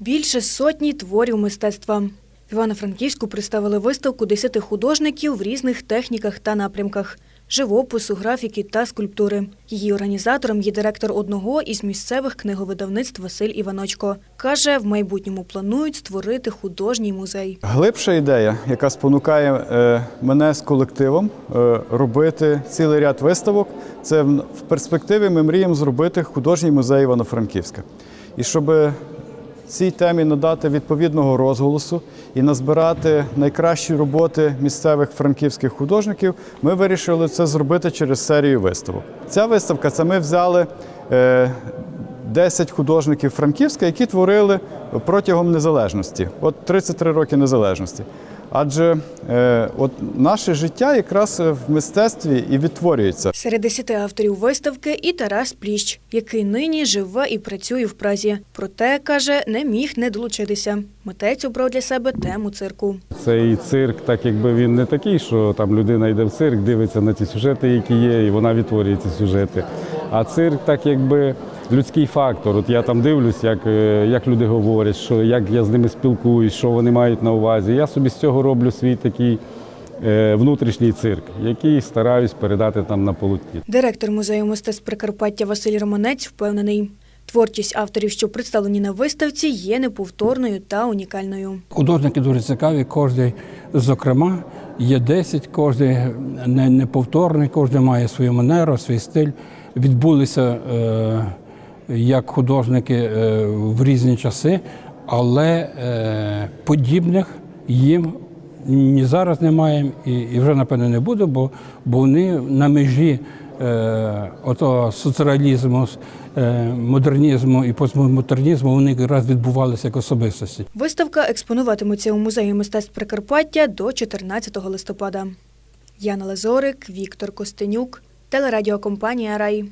Більше сотні творів мистецтва. В Івано-Франківську представили виставку десяти художників в різних техніках та напрямках живопису, графіки та скульптури. Її організатором є директор одного із місцевих книговидавництв Василь Іваночко. Каже, в майбутньому планують створити художній музей. Глибша ідея, яка спонукає е, мене з колективом е, робити цілий ряд виставок, це в перспективі ми мріємо зробити художній музей Івано-Франківська. І щоб цій темі надати відповідного розголосу і назбирати найкращі роботи місцевих франківських художників, ми вирішили це зробити через серію виставок. Ця виставка це ми взяли. е, 10 художників Франківська, які творили протягом незалежності, от 33 роки незалежності. Адже е, от наше життя якраз в мистецтві і відтворюється. Серед десяти авторів виставки і Тарас Пліщ, який нині живе і працює в Празі. Проте, каже, не міг не долучитися. Митець обрав для себе тему цирку. Цей цирк, так якби він не такий, що там людина йде в цирк, дивиться на ті сюжети, які є, і вона відтворює ці сюжети. А цирк, так якби людський фактор. От я там дивлюсь, як, е, як люди говорять, що як я з ними спілкуюсь, що вони мають на увазі. Я собі з цього роблю свій такий е, внутрішній цирк, який стараюсь передати там на полотні. Директор музею мистецтв Прикарпаття Василь Романець впевнений, творчість авторів, що представлені на виставці, є неповторною та унікальною. Художники дуже цікаві, кожен, зокрема, є 10, кожен не- неповторний, кожен має свою манеру, свій стиль. Відбулися е, як художники е, в різні часи, але е, подібних їм ні зараз немає і, вже напевно не буде, бо, вони на межі е, отого соціалізму, модернізму і постмодернізму вони якраз відбувалися як особистості. Виставка експонуватиметься у музеї мистецтв Прикарпаття до 14 листопада. Яна Лазорик, Віктор Костенюк, телерадіокомпанія Рай.